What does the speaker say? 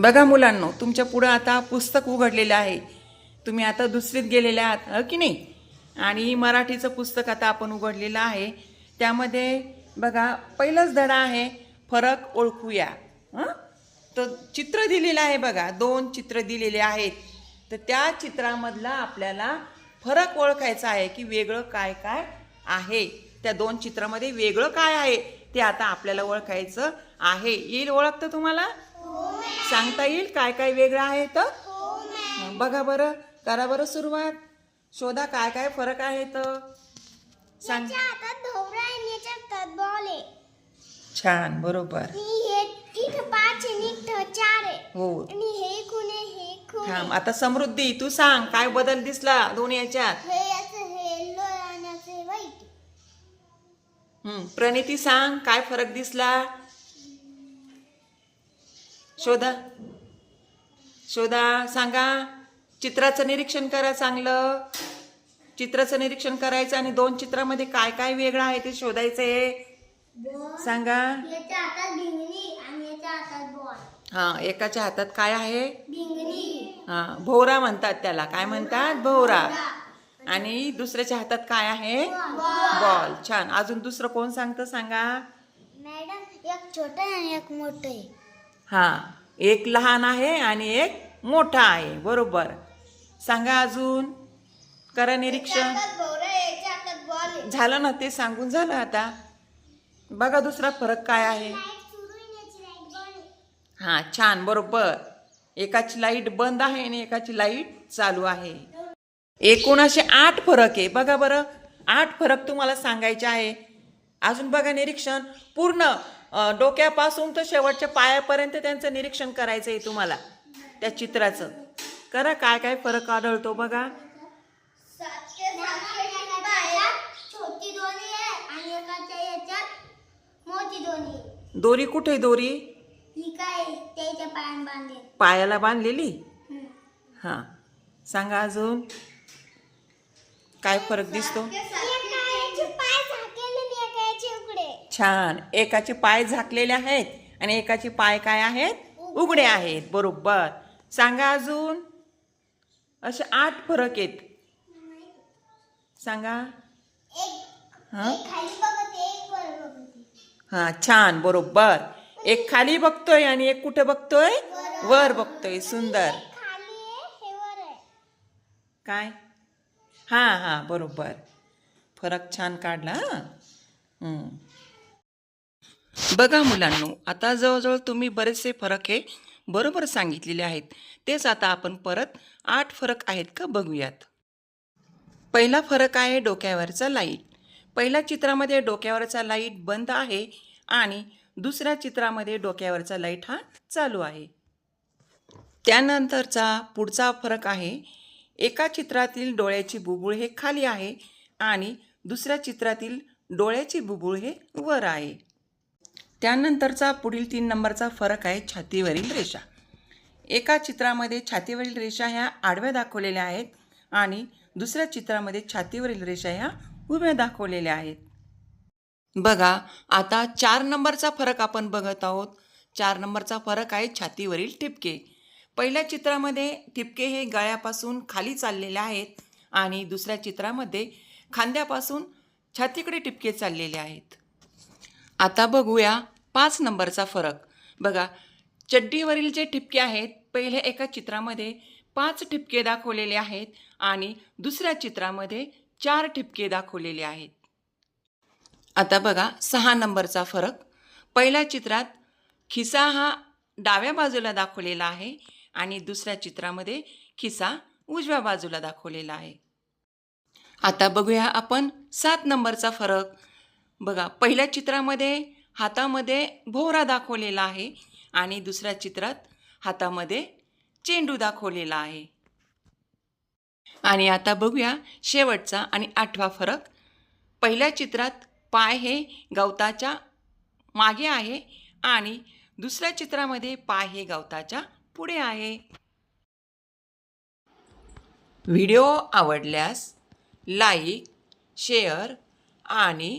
बघा मुलांनो तुमच्या पुढं आता पुस्तक उघडलेलं आहे. तुम्ही आता दुसरीत गेलेले आहात हो की नाही? आणि मराठीचं पुस्तक आता आपण उघडलेलं आहे. त्यामध्ये बघा पहिलाच धडा आहे फरक ओळखूया. हं? तर चित्र दिलेलं आहे बघा दोन चित्र दिलेले आहेत. तर त्या चित्रामधला आपल्याला फरक ओळखायचा आहे की वेगळं काय काय आहे. त्या दोन चित्रामध्ये वेगळं काय आहे ते आता आपल्याला ओळखायचं आहे. येईल ओळखतं तुम्हाला? सांगता येईल काय काय वेगळं आहे तर बघा बरं करा बरं सुरुवात. शोधा काय काय फरक आहे तर सांग. छान बरोबर. हे थांब. आता समृद्धी तू सांग काय बदल दिसला दोन याच्यात? प्रणिती सांग काय फरक दिसला? शोधा. शोधा सांगा. चित्राचं निरीक्षण करा चांगलं. चित्राचं निरीक्षण करायचं आणि दोन चित्रामध्ये काय काय वेगळं आहे ते सांगा. याच्या हातात बॉल. हा एकाच्या हातात काय आहे? हा भोवरा म्हणतात त्याला. काय म्हणतात? भोवरा. आणि दुसऱ्याच्या हातात काय आहे? बॉल. छान. अजून दुसरं कोण सांगतं सांगा? मॅडम एक छोटा आहे आणि एक मोठं आहे. हा एक लहान आहे आणि एक मोठा आहे बरोबर. सांगा अजून करा निरीक्षण. झालं ना ते सांगून झालं आता. बघा दुसरा फरक काय आहे. हा छान बरोबर. एकाची लाइट बंद आहे आणि एकाची लाइट चालू आहे. एकूण असे आठ फरक आहे. बघा बरं आठ फरक तुम्हाला सांगायचे आहे. अजून बघा निरीक्षण. पूर्ण डोक्यापासून तर शेवटच्या पायापर्यंत त्यांचं निरीक्षण करायचं आहे तुम्हाला त्या चित्राचं. करा काय काय फरक आढळतो बघा. छोटी दोरी कुठे दोरी? पायाला बांधलेली? हां. सांगा अजून. काय फरक दिसतो पाय झाकेले आणि एकाचे उघडे छान. एकाचे पाय झाकलेले आहेत आणि एकाचे पाय काय आहेत? उघडे. आहेत. बरोबर. सांगा अजून. असे आठ फरक आहेत. सांगा. हां? हां छान. बरोबर. एक खाली बघतोय आणि एक कुठे बघतोय? वर. बघतोय. सुंदर. हे काय? हां हां. बरोबर. फरक छान काढला हं. बघा मुलांनो आता जवळजवळ तुम्ही बरेचसे फरक हे बरोबर सांगितलेले आहेत. तेच आता आपण परत आठ फरक आहेत का बघूयात. पहिला फरक आहे डोक्यावरचा लाइट. पहिल्या चित्रामध्ये डोक्यावरचा लाइट बंद आहे आणि दुसऱ्या चित्रामध्ये डोक्यावरचा लाइट हा चालू आहे. त्यानंतरचा पुढचा फरक आहे एका चित्रातील डोळ्याची बुबुळ हे खाली आहे आणि दुसऱ्या चित्रातील डोळ्याची बुबुळ हे वर आहे. त्यानंतरचा पुढील तीन नंबरचा फरक आहे छातीवरील रेषा. एका चित्रामध्ये छातीवरील रेषा ह्या आडव्या दाखवलेल्या आहेत आणि दुसऱ्या चित्रामध्ये छातीवरील रेषा ह्या उभ्या दाखवलेल्या आहेत. बघा आता चार नंबरचा फरक आपण बघत आहोत. चार नंबरचा फरक आहे छातीवरील ठिपके. पहिल्या चित्रामध्ये ठिपके हे गळ्यापासून खाली चाललेले आहेत आणि दुसऱ्या चित्रामध्ये खांद्यापासून छातीकडे ठिपके चाललेले आहेत. आता बघूया पाच नंबरचा फरक. बघा चड्डीवरील जे ठिपके आहेत पहिले एका चित्रामध्ये पाच ठिपके दाखवलेले आहेत आणि दुसऱ्या चित्रामध्ये चार ठिपके दाखवलेले आहेत. आता बघा सहा नंबरचा फरक. पहिल्या चित्रात खिसा हा डाव्या बाजूला दाखवलेला आहे आणि दुसऱ्या चित्रामध्ये खिसा उजव्या बाजूला दाखवलेला आहे. आता बघूया आपण सात नंबरचा फरक. बघा पहिल्या चित्रामध्ये हातामध्ये भोवरा दाखवलेला आहे आणि दुसऱ्या चित्रात हातामध्ये चेंडू दाखवलेला आहे. आणि आता बघूया शेवटचा आणि आठवा फरक. पहिल्या चित्रात पाय हे गवताच्या मागे आहे आणि दुसऱ्या चित्रामध्ये पाय हे गवताच्या पुढे आहे. व्हिडिओ आवडल्यास लाईक शेअर आणि